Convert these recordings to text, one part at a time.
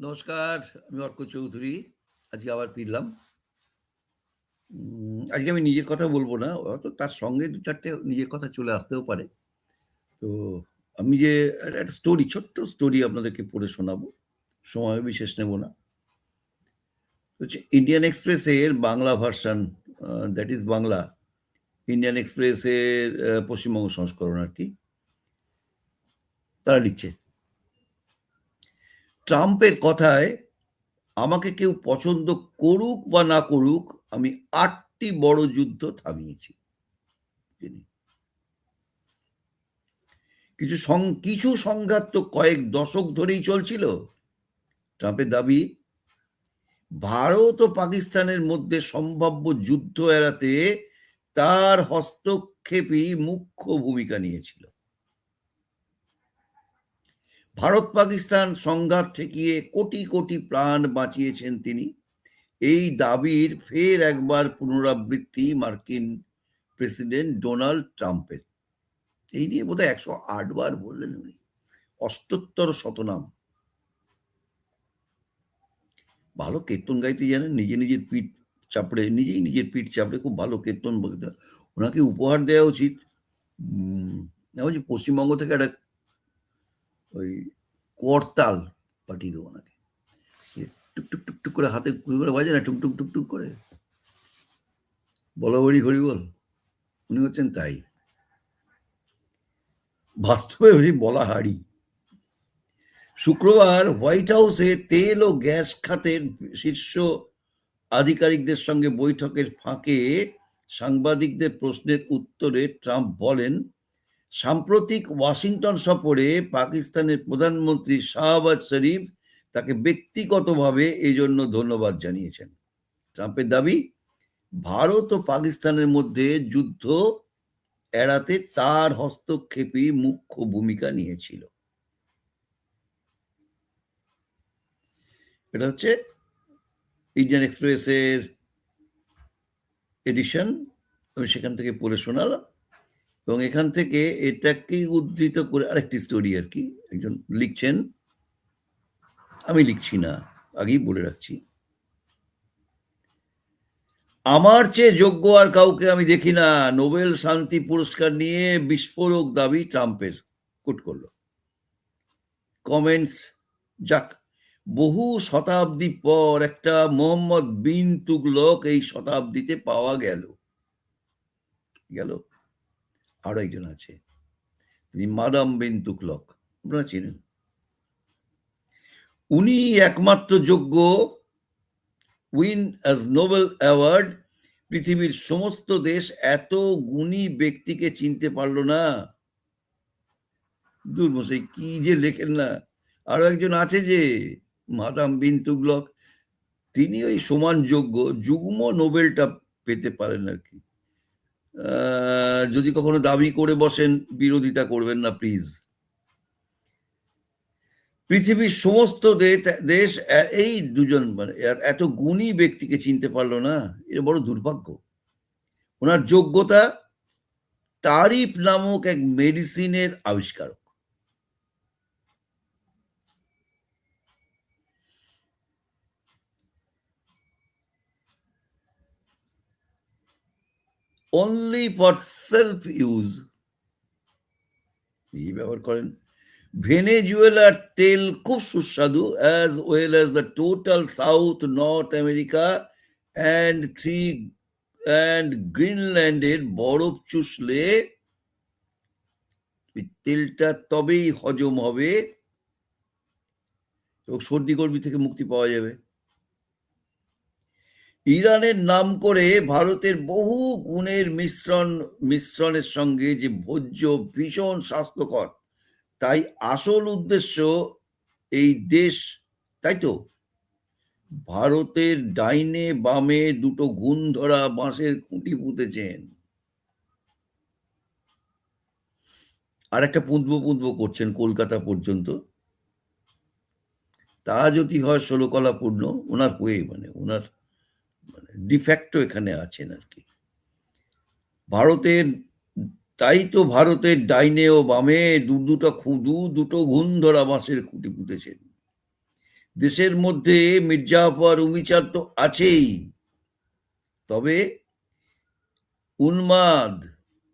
নমস্কার, আমি অর্ক চৌধুরী। আজকে আবার ফিরলাম। আজকে আমি নিজের কথা বলব না। হয়তো তার সঙ্গে দু চারটে নিজের কথা চলে আসতেও পারে। তো আমি যে একটা স্টোরি, ছোট্ট স্টোরি আপনাদেরকে পড়ে শোনাবো। সময় বিশেষ নেব না। হচ্ছে ইন্ডিয়ান এক্সপ্রেসের Bangla version that is Bangla. Indian এক্সপ্রেসের পশ্চিমবঙ্গ সংস্করণ আরকি। তারা লিখছে ট্রাম্পের কথায় আমাকে কেউ পছন্দ করুক বা না করুক, আমি আটটি বড় যুদ্ধ থামিয়েছি। কিছু সং কিছু সংঘাত তো কয়েক দশক ধরেই চলছিল। ট্রাম্পের দাবি, ভারত ও পাকিস্তানের মধ্যে সম্ভাব্য যুদ্ধ এড়াতে তার হস্তক্ষেপই মুখ্য ভূমিকা নিয়েছিল। ভারত-পাকিস্তান সংঘাত ঠেকিয়ে কোটি, কোটি প্রাণ বাঁচিয়েছেন তিনি। এই দাবির ফের একবার পুনরাবৃত্তি মার্কিন প্রেসিডেন্ট ডোনাল্ড ট্রাম্পের। এই নিয়ে বোধহয় ১০৮ বার বললেন উনি। অষ্টোত্তর শতনাম। ভালো কীর্তন গাইতে জানেন। নিজে, নিজের পিঠ চাপড়ে নিজেই নিজের পিঠ চাপড়ে খুব ভালো কীর্তন বলতে ওনাকে উপহার দেওয়া উচিত। পশ্চিমবঙ্গ থেকে একটা ওই করতাল পাঠিয়ে দেবো ওনাকে। যে টুক, টুক, টুক, টুক করে হাতে করে বাজে না টুক, টুক, টুক, টুক করে। বলো হরি, হরি বল। উনি হচ্ছেন তাই। বাস্তবে ওই বলা হাঁড়ি। শুক্রবার হোয়াইট হাউসে তেল ও গ্যাস খাতের শীর্ষ আধিকারিকদের সঙ্গে বৈঠকের ফাঁকে সাংবাদিকদের প্রশ্নের উত্তরে ট্রাম্প বলেন, সাম্প্রতিক ওয়াশিংটন সফরে পাকিস্তানের প্রধানমন্ত্রী শাহবাজ শরীফ তাকে ব্যক্তিগতভাবে এই জন্য ধন্যবাদ জানিয়েছেন। ট্রাম্পের দাবি, ভারত ও পাকিস্তানের মধ্যে যুদ্ধ এড়াতে তার হস্তক্ষেপই মুখ্য ভূমিকা নিয়েছিল। এটা হচ্ছে ইন্ডিয়ান এক্সপ্রেসের এডিশন। আমি সেখান থেকে পড়ে শোনালাম। এবং এখান থেকে এটাকেই উদ্ধৃত করে আরেকটি স্টোরি আরকি। একজন লিখছেন, আমি লিখছি না। আগেই বলে রাখছি। আমার চেয়ে যোগ্য আর কাউকে আমি দেখি না। নোবেল শান্তি পুরস্কার নিয়ে বিস্ফোরক দাবি ট্রাম্পের। কোট করল। কমেন্টস, যাক, বহু শতাব্দী পর একটা মোহাম্মদ বিন তুগলক এই শতাব্দীতে পাওয়া গেল। গেল? আরও একজন আছে। তিনি মাদাম বিন তুগলক। আপনারা চেনেন। উনি একমাত্র যোগ্য, উইন অ্যাজ নোবেল অ্যাওয়ার্ড, পৃথিবীর সমস্ত দেশ এত গুণী ব্যক্তিকে চিনতে পারল না। দূর মশাই, কি যে লেখেন না। আরও একজন আছে যে, মাদাম বিন তুগলক। তিনি ওই সমান যোগ্য। যুগ্ম নোবেলটা পেতে পারেন আরকি। আ যদি কখনো দাবি করে বসেন, বিরোধিতা করবেন না প্লিজ। পৃথিবীর সমস্ত দেশ এই দুজন মানে এত গুণী ব্যক্তিকে চিনতে পারল না। এর বড় দুর্ভাগ্য। ওনার যোগ্যতা তারিফ নামক এক মেডিসিনের আবিষ্কারক। Only for self use এই ব্যবহার করেন। ভেনেজুয়েলার তেল খুব সুস্বাদু, as well as the total South, North America and 3 and গ্রিনল্যান্ডের বরফ চুষলে তেলটা তবেই হজম হবে এবং সর্দি গর্মি থেকে মুক্তি পাওয়া যাবে। ইরানের নাম করে ভারতের বহু গুণের মিশ্রণ মিশ্রণের সঙ্গে যে ভোজ্য ভীষণ স্বাস্থ্যকর। তাই আসল উদ্দেশ্য এই দেশ তাই তো? ভারতের ডাইনে বামে দুটো গুণ ধরা বাঁশের খুঁটি পুঁতেছেন। আর একটা পুঁতবো, পুঁতবো করছেন কলকাতা পর্যন্ত। তা যদি হয় ষোলকলাপূর্ণ ওনার হয়ে মানে মানে ডিফ্যাক্টো এখানে আছেন আর কি। ভারতের তাই তো ভারতের ডাইনে ও বামে দু দুটো খু, দু দুটো ঘুণ ধরা বাঁশের খুঁটি পুঁতেছেন। দেশের মধ্যে মির্জাফর উমিচাঁদ তো আছেই। তবে উন্মাদ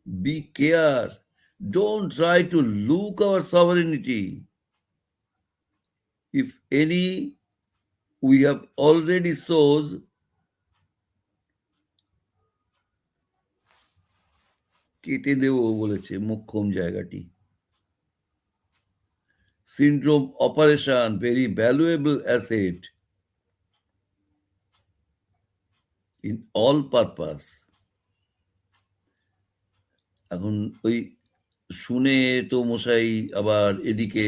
be care don't try to look our sovereignty if any, we have already shows কেটে দেব বলেছে মুখ্যম জায়গাটি। Syndrome operation very valuable asset in all purpose এখন ওই শুনে তো মশাই আবার এদিকে,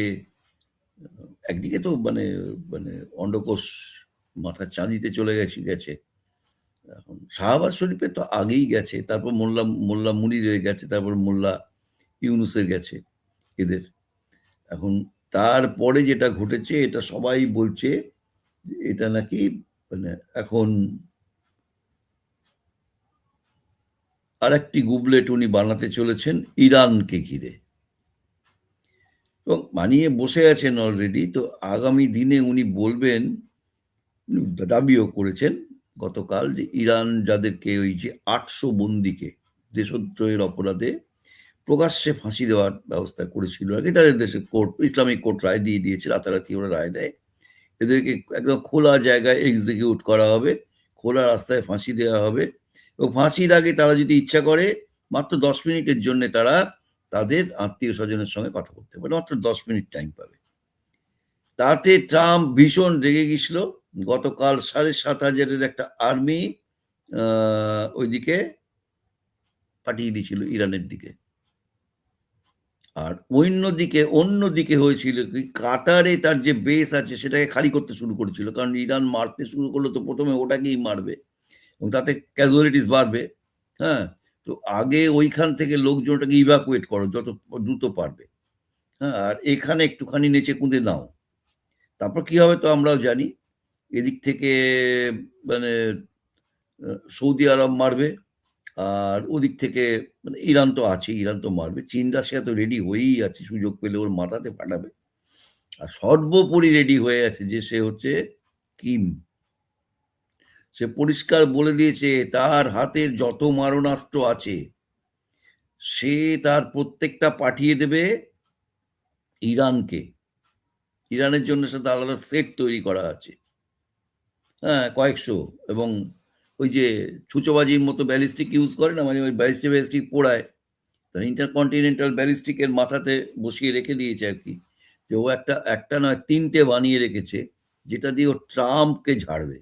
একদিকে তো মানে মানে অন্ডকোষ মাথা চাঁদিতে চলে গেছে গেছে। এখন শাহবাজ শরীফে তো আগেই গেছে, তারপর মোল্লা মোল্লা মুনিরের গেছে, তারপর মোল্লা ইউনুসের গেছে এদের। এখন তারপরে যেটা ঘটেছে, এটা সবাই বলছে এটা নাকি মানে এখন আর একটি গুবলেট উনি বানাতে চলেছেন ইরানকে ঘিরে। এবং মানিয়ে বসে আছেন অলরেডি তো আগামী দিনে উনি বলবেন দাবিও করেছেন গতকাল যে ইরান যাদেরকে ওই যে আটশো বন্দিকে দেশদ্রোহের অপরাধে প্রকাশ্যে ফাঁসি দেওয়ার ব্যবস্থা করেছিল আগে তাদের দেশের কোর্ট, ইসলামিক কোর্ট রায় দিয়ে দিয়েছে, রাতারাতি ওরা রায় দেয়। এদেরকে একদম খোলা জায়গায় এক্সিকিউট করা হবে, খোলা রাস্তায় ফাঁসি দেওয়া হবে এবং ফাঁসির আগে তারা যদি ইচ্ছা করে, মাত্র দশ মিনিটের জন্য তারা তাদের আত্মীয় স্বজনের সঙ্গে কথা বলতে পারে, মাত্র দশ মিনিট টাইম পাবে। তাতে ট্রাম্প ভীষণ রেগে গেছিল গতকাল সাড়ে সাত হাজারের একটা আর্মি ওইদিকে পাঠিয়ে দিয়েছিল ইরানের দিকে। আর অন্যদিকে অন্যদিকে হয়েছিল কি, কাতারে তার যে বেস আছে সেটাকে খালি করতে শুরু করেছিল, কারণ ইরান মারতে শুরু করল তো প্রথমে ওটাকেই মারবে, এবং তাতে ক্যাজুয়ালিটিস বাড়বে হ্যাঁ? তো আগে ওইখান থেকে লোকজনটাকে ইভাকুয়েট করো, যত দ্রুত পারবে হ্যাঁ? আর এখানে একটুখানি নেচে কুঁদে নাও। তারপর কি হবে তো আমরাও জানি এদিক থেকে মানে সৌদি আরব মারবে, আর ওদিক থেকে মানে ইরান তো আছে, ইরান তো মারবে। চীন, রাশিয়া তো রেডি হয়েই আছে, সুযোগ পেলে ওর মাথাতে পাঠাবে। আর সর্বোপরি রেডি হয়ে আছে যে সে হচ্ছে কিম। সে পরিষ্কার বলে দিয়েছে, তার হাতের যত মারণাস্ত্র আছে, সে তার প্রত্যেকটা পাঠিয়ে দেবে ইরানকে। ইরানের জন্য সাথে আলাদা সেট তৈরি করা আছে। হ্যাঁ কয়েকশো। এবং ওই যে ছুচোবাজির মতো ব্যালিস্টিক ইউজ করে না মানে ওই ব্যালিস্টিক ব্যালিস্টিক পোড়ায়। তার ইন্টারকন্টিনেন্টাল ব্যালিস্টিকের মাথাতে বসিয়ে রেখে দিয়েছে আর কি। যে ও একটা একটা নয়, তিনটে বানিয়ে রেখেছে, যেটা দিয়ে ও ট্রাম্পকে ঝাড়বে।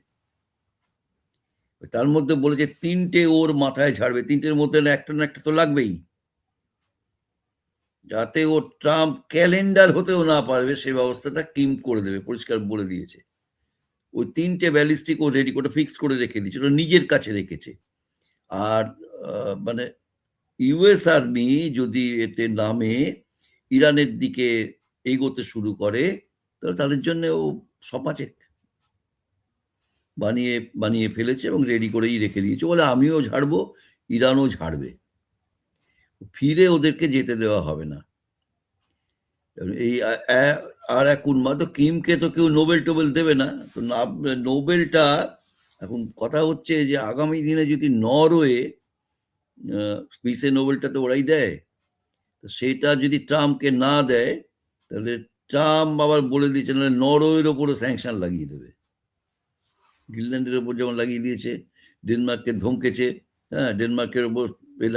তার মধ্যে বলেছে তিনটে ওর মাথায় ঝাড়বে। তিনটের মধ্যে না একটা না একটা তো লাগবেই। যাতে ও ট্রাম্প ক্যালেন্ডার হতেও না পারবে, সে ব্যবস্থাটা কিম করে দেবে, পরিষ্কার বলে দিয়েছে। ওই তিনটে ব্যালিস্টিক ও রেডি করে ফিক্সড করে রেখে দিয়েছে, ওটা নিজের কাছে রেখেছে। আর মানে ইউএস আর্মি যদি এতে নামে, ইরানের দিকে এগোতে শুরু করে, তাহলে তাদের জন্য ও সপাচেক বানিয়ে বানিয়ে ফেলেছে এবং রেডি করেই রেখে দিয়েছে। বলে আমিও ঝাড়বো, ইরানও ঝাড়বে। ফিরে ওদেরকে যেতে দেওয়া হবে না। এই আর এক উন্মাদ কিমকে তো কেউ নোবেল টোবেল দেবে না। তো নোবেলটা এখন কথা হচ্ছে যে আগামী দিনে যদি নরওয়ে পিসে নোবেলটা তো ওরাই দেয়। তো সেটা যদি ট্রাম্পকে না দেয়, তাহলে ট্রাম্প আবার বলে দিয়েছে নাহলে নরওয়ের ওপরে স্যাংশন লাগিয়ে দেবে। গ্রিনল্যান্ডের ওপর যেমন লাগিয়ে দিয়েছে, ডেনমার্ককে ধমকেছে হ্যাঁ ডেনমার্কের ওপর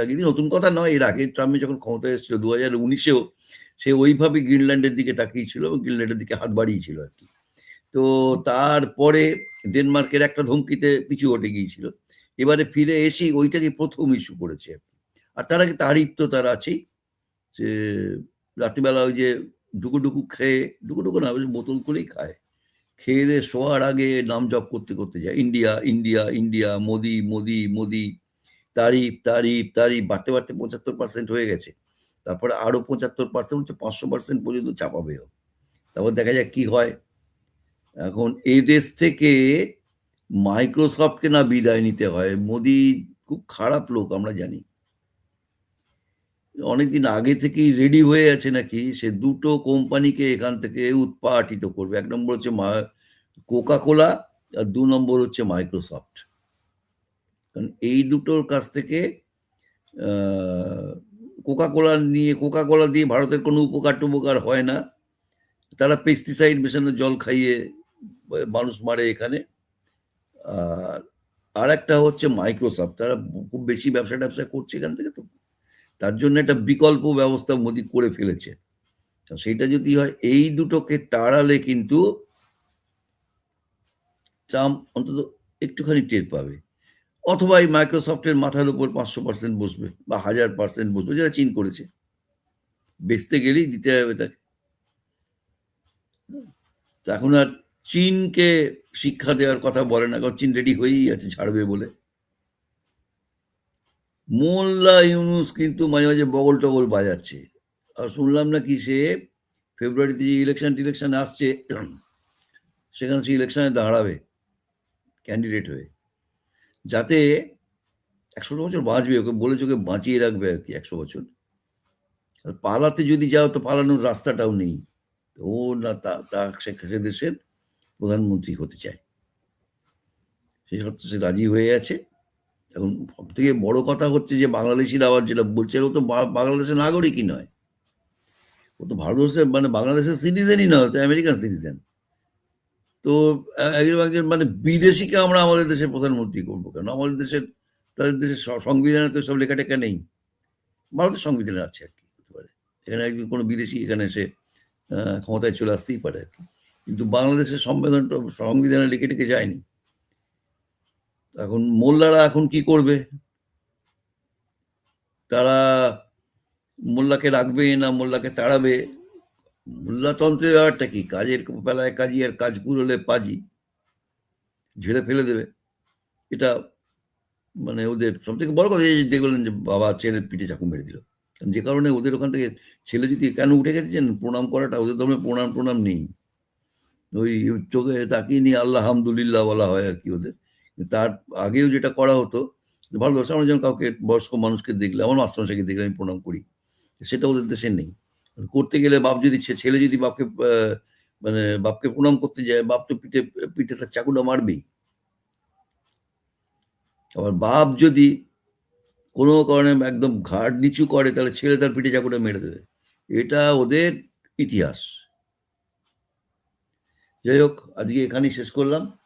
লাগিয়ে দিয়ে নতুন কথা নয়, এর আগে ট্রাম্পে যখন ক্ষমতা এসেছিল দু হাজার উনিশেও সে ওইভাবে গ্রিনল্যান্ডের দিকে তাকিয়েছিল এবং গ্রিনল্যান্ডের দিকে হাত বাড়িয়েছিল আর কি। তো তারপরে ডেনমার্কের একটা ধমকিতে পিছু হটে গিয়েছিল। এবারে ফিরে এসেই ওইটাকে প্রথম ইস্যু করেছে আর তার আগে তারিফ তো তার আছেই। যে রাত্রিবেলা ওই যে ডুকু ডুকু খেয়ে ডুকু ডুকু না বোতল করেই খায়। খেয়ে দিয়ে শোয়ার আগে নাম জপ করতে করতে যায়, India India India, Modi Modi Modi, তারিফ তারিফ তারিফ। বাড়তে বাড়তে পঁচাত্তর পার্সেন্ট হয়ে গেছে। তারপরে আরও পঁচাত্তর পার্সেন্ট হচ্ছে পাঁচশো পার্সেন্ট পর্যন্ত চাপাবেও তারপর দেখা যাক কি হয়। এখন এই দেশ থেকে মাইক্রোসফটকে না বিদায় নিতে হয়, মোদি খুব খারাপ লোক আমরা জানি। অনেকদিন আগে থেকেই রেডি হয়ে আছে নাকি, সে দুটো কোম্পানিকে এখান থেকে উৎপাটিত করবে। এক নম্বর হচ্ছে কোকা কোলা আর দু নম্বর হচ্ছে মাইক্রোসফট কারণ এই দুটোর কাছ থেকে কোকা কোলা নিয়ে কোকা কোলা দিয়ে ভারতের কোনো উপকার টুপকার হয় না। তারা পেস্টিসাইড মেশানো জল খাইয়ে মানুষ মারে এখানে। আর আর একটা হচ্ছে মাইক্রোসফট তারা খুব বেশি ব্যবসা ট্যাবসা করছে এখান থেকে তো। তার জন্য একটা বিকল্প ব্যবস্থা মোদি করে ফেলেছে। তো সেইটা যদি হয়, এই দুটোকে তাড়ালে কিন্তু ট্রাম্প অন্তত একটুখানি টের পাবে। অথবা এই মাইক্রোসফটের মাথার উপর পাঁচশো পার্সেন্ট বসবে বা হাজার পার্সেন্ট বসবে, যেটা চীন করেছে। বেচতে গেলেই দিতে হবে তাকে। এখন আর চীনকে শিক্ষা দেওয়ার কথা বলে না, কারণ চীন রেডি হয়েই আছে, ছাড়বে বলে। মোল্লা ইউনুস কিন্তু মাঝে মাঝে বগল টগল বাজাচ্ছে। আর শুনলাম নাকি সে ফেব্রুয়ারিতে যে ইলেকশন টিলেকশন আসছে, সেখানে সে ইলেকশনে দাঁড়াবে ক্যান্ডিডেট হয়ে। যাতে একশো বছর বাঁচবে, ওকে বলেছে ওকে বাঁচিয়ে রাখবে আর কি একশো বছর। পালাতে যদি যাও তো পালানোর রাস্তাটাও নেই। ও না তা তা সে দেশের প্রধানমন্ত্রী হতে চায়। সেই শর্তে সে রাজি হয়ে আছে এখন সব থেকে বড় কথা হচ্ছে যে বাংলাদেশিরা আবার যেটা বলছে, ও তো বাংলাদেশের নাগরিকই নয়। ও তো ভারতবর্ষের মানে বাংলাদেশের সিটিজেনই নয় তো আমেরিকান সিটিজেন তো একজন মানে বিদেশিকে আমরা আমাদের দেশের প্রধানমন্ত্রী করব কেন? আমাদের দেশের, তাদের দেশের সংবিধানে তো সব লেখা টেখা নেই। ভারতের সংবিধানে আছে আর কি, হতে পারে। এখানে একজন কোনো বিদেশি এখানে এসে ক্ষমতায় চলে আসতেই পারে আর কি। কিন্তু বাংলাদেশের সংবিধানটা সংবিধানে লিখে টেকে যায়নি। এখন মোল্লারা এখন কি করবে? তারা মোল্লাকে রাখবে না, মোল্লাকে তাড়াবে? মোল্লাতন্ত্রের ব্যাপারটা কি? কাজের বেলায় কাজই আর কাজ পুরোলে পাজি ঝেড়ে ফেলে দেবে। এটা মানে ওদের সব থেকে বড় কথা এই দেখলেন যে বাবা ছেলের পিঠে চাকু মেরে দিল। যে কারণে ওদের ওখান থেকে ছেলে যদি কেন উঠে গেছে প্রণাম করাটা, ওদের ধর্মে প্রণাম প্রণাম নেই। ওই চোখে তাকিয়ে নিয়ে আল্লাহ হামদুলিল্লাহ বলা হয় আর কি ওদের। তার আগেও যেটা করা হতো ভালোবাসা আমরা যেমন কাউকে বয়স্ক মানুষকে দেখলে, আমার মাস্টারমশাইকে দেখলে আমি প্রণাম করি। সেটা ওদের দেশে নেই। করতে গেলে বাপ যদি ছেলে যদি বাপকে মানে বাপকে প্রণাম করতে যায়, বাপ তো পিঠে পিঠে তার চাকুটা মারবেই। আবার বাপ যদি কোনো কারণে একদম ঘাট নিচু করে, তাহলে ছেলে তার পিঠে চাকুটা মেরে দেবে। এটা ওদের ইতিহাস। যাই হোক, আজকে এখানেই শেষ করলাম।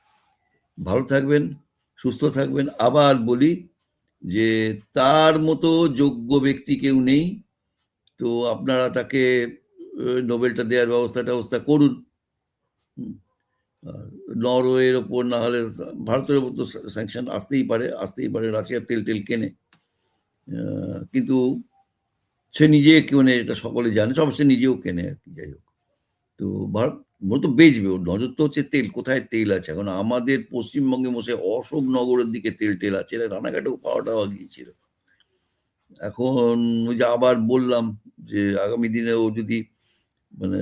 ভালো থাকবেন, সুস্থ থাকবেন। আবার বলি যে, তার মতো যোগ্য ব্যক্তি কেউ নেই। তো আপনারা তাকে নোবেলটা দেওয়ার ব্যবস্থা ব্যবস্থা করুন। নরওয়ের ওপর না হলে ভারতের ওপর তো স্যাংশন আসতেই পারে আসতেই পারে, রাশিয়ার তেল টেল কেনে। কিন্তু সে নিজে কেনে এটা সকলে জানে, সব সে নিজেও কেনে আর কি, যাই হোক। তো ভারত মূলত বেচবে, ওর নজর তো হচ্ছে তেল, কোথায় তেল আছে? এখন আমাদের পশ্চিমবঙ্গে বসে অশোকনগরের দিকে তেল টেল আছে রানাঘাটেও পাওয়া টাওয়া গিয়েছিল এখন ওই যে আবার বললাম যে আগামী দিনে ও যদি মানে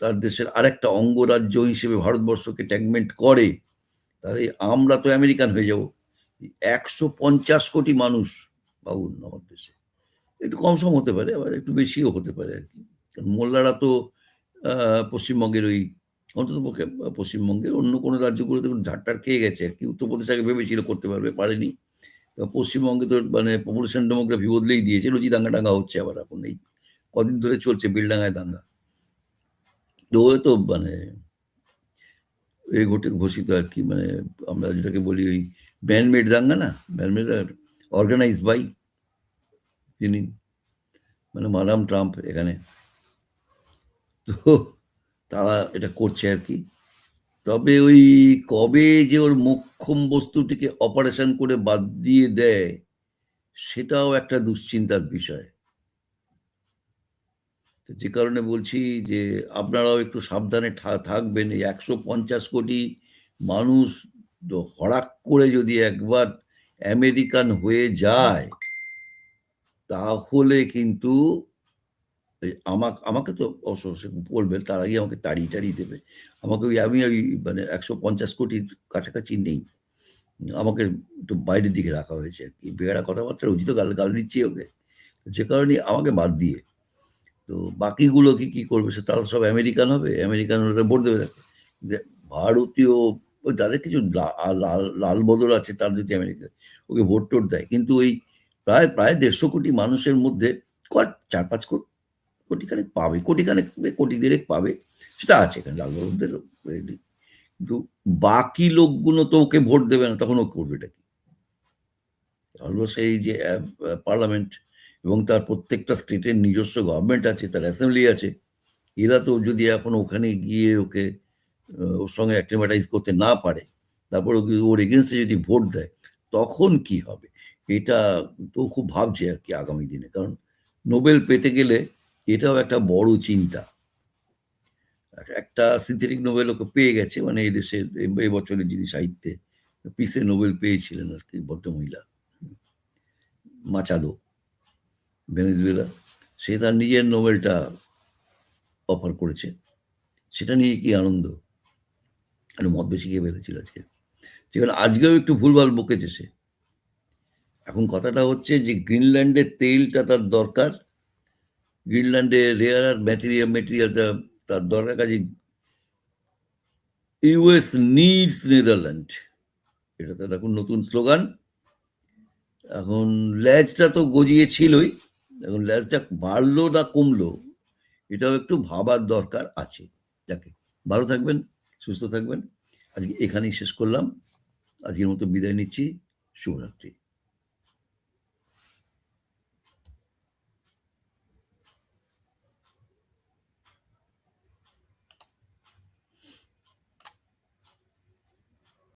তার দেশের আরেকটা অঙ্গরাজ্য হিসেবে ভারতবর্ষকে ট্যাগমেন্ট করে, তাহলে আমরা তো আমেরিকান হয়ে যাব। একশো পঞ্চাশ কোটি মানুষ বাবুন আমার দেশে। একটু কম সম হতে পারে, আবার একটু বেশিও হতে পারে আর কি। কারণ মোল্লারা তো পশ্চিমবঙ্গের ওই অন্তত পক্ষে পশ্চিমবঙ্গের অন্য কোনো রাজ্যগুলোতে ঝাড়টার খেয়ে গেছে। আর কি উত্তরপ্রদেশ আগে ভেবেছিল করতে পারবে, পারেনি। পশ্চিমবঙ্গে তো মানে পপুলেশন ডেমোগ্রাফি বদলেই দিয়েছে। লুচি দাঙ্গা টাঙ্গা হচ্ছে আবার এখন এই কদিন ধরে চলছে বিলডাঙ্গায় দাঙ্গা। তো তো মানে এই ঘটে ঘোষিত আর কি মানে আমরা যেটাকে বলি ওই ব্যানমেড দাঙ্গা না? ব্যানমেড অর্গানাইজ বাই যিনি মানে মাদাম ট্রাম্প এখানে। তো তারা এটা করছে আর কি। তবে ওই কবে যে ওর মোক্ষম বস্তুটিকে অপারেশন করে বাদ দিয়ে দেয়, সেটাও একটা দুশ্চিন্তার বিষয়। যে কারণে বলছি যে আপনারাও একটু সাবধানে থাকবেন। এই একশো পঞ্চাশ কোটি মানুষ হঠাৎ করে যদি একবার আমেরিকান হয়ে যায়, তাহলে কিন্তু আমাকে আমাকে তো বলবেন তার আগে আমাকে তাড়িয়ে টাড়িয়ে দেবে। আমাকে ওই, আমি ওই মানে একশো পঞ্চাশ কোটির কাছাকাছি নেই। আমাকে একটু বাইরের দিকে রাখা হয়েছে আর কি। বেড়া কথাবার্তা উচিত গাল গাল দিচ্ছি ওকে। যে কারণে আমাকে বাদ দিয়ে তো বাকিগুলো কি কি করবে সে তারা সব আমেরিকান হবে আমেরিকান হলে ভোট দেবে ভারতীয় ওই তাদের কিছু লাল লাল বদল আছে তার যদি আমেরিকা ওকে ভোট টোট দেয়। কিন্তু ওই প্রায়, প্রায় ১৫০ কোটি মানুষের মধ্যে কট ৪-৫ কো কোটি খানেক পাবে। কোটি খানেক কোটি দেড়েক পাবে। সেটা আছে এখানে লাল বদলদের কিন্তু বাকি লোকগুলো তো ওকে ভোট দেবে না। তখন ও করবেটা কি? অলমোস্ট এই যে পার্লামেন্ট এবং তার প্রত্যেকটা স্টেটের নিজস্ব গভর্নমেন্ট আছে, তার অ্যাসেম্বলি আছে। এরা তো যদি এখন ওখানে গিয়ে ওকে ওর সঙ্গে অ্যাক্লিমেটাইজ করতে না পারে, তারপর ওর এগেইনস্ট এ যদি ভোট দেয়, তখন কি হবে? এটা তো খুব ভাবছে আর কি আগামী দিনে। কারণ নোবেল পেতে গেলে এটাও একটা বড় চিন্তা। এক একটা সিনথেটিক নোবেল ওকে পেয়ে গেছে। মানে এদেশের এ এবছরের যিনি সাহিত্যে পিসে নোবেল পেয়েছিলেন আরকি ভদ্রমহিলা। মাচাদো। ভেনেজুয়েলা। সে তার নিজের নোবেলটা অফার করেছে। সেটা নিয়ে কি আনন্দ? একটু মদ বেশি খেয়ে ফেলেছিল আজকে। সেখানে আজকেও একটু ভুলভাল বকেছে সে। এখন কথাটা হচ্ছে যে গ্রিনল্যান্ডের তেলটা তার দরকার। গ্রিনল্যান্ডে রেয়ার আর্থ ম্যাটেরিয়াল তা তার দরকার কাজেই ইউএস নিডস নেদারল্যান্ড। এটা তার এখন নতুন স্লোগান। এখন ল্যাজটা তো গজিয়ে ছিলই। এখন ল্যাজটা বাড়লো না কমলো? এটাও একটু ভাবার দরকার আছে। যাকে ভালো থাকবেন, সুস্থ থাকবেন। আজকে এখানেই শেষ করলাম। আজকের মতো বিদায় নিচ্ছি। শুভরাত্রি।